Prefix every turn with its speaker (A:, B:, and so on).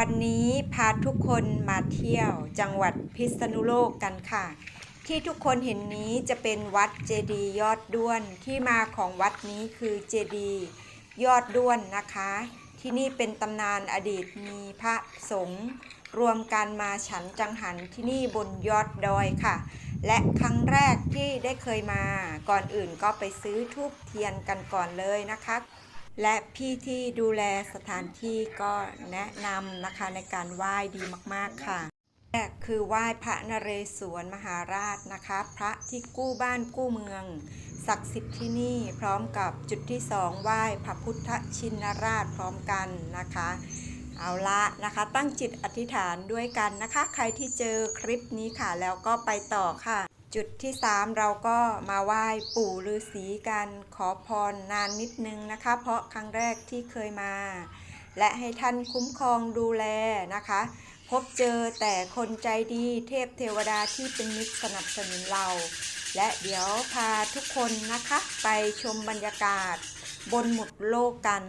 A: วันนี้พาทุกคนมาเที่ยวจังหวัดพิษณุโลกกันค่ะ ที่ทุกคนเห็นนี้จะเป็นวัดเจดีย์ยอดด้วนที่มาของวัดนี้คือเจดีย์ยอดด้วนนะคะ ที่นี่เป็นตำนานอดีตมีพระสงฆ์รวมกันมาฉันจังหันที่นี่บนยอดดอยค่ะ และครั้งแรกที่ได้เคยมาก่อนอื่นก็ไปซื้อทูบเทียนกันก่อนเลยนะคะ และพี่ที่ดูแลสถานที่ก็แนะนำนะคะในการไหว้ดีมากๆค่ะแรกคือไหว้พระนเรศวรมหาราชนะคะ พระที่กู้บ้านกู้เมือง ศักดิ์สิทธิ์ที่นี่พร้อมกับจุดที่สองไหว้พระพุทธชินราชพร้อมกันนะคะเอาละนะคะ ตั้งจิตอธิษฐานด้วยกันนะคะ ใครที่เจอคลิปนี้ค่ะ แล้วก็ไปต่อค่ะ จุดที่ 3 เราก็มาไหว้ปู่ฤาษีกันขอพรนานนิดนึงนะคะ เพราะครั้งแรกที่เคยมา และให้ท่านคุ้มครองดูแลนะคะ พบเจอแต่คนใจดีเทพเทวดาที่เป็นมิตรสนับสนุนเรา และเดี๋ยวพาทุกคนนะคะ ไปชมบรรยากาศบนหมุดโลกกัน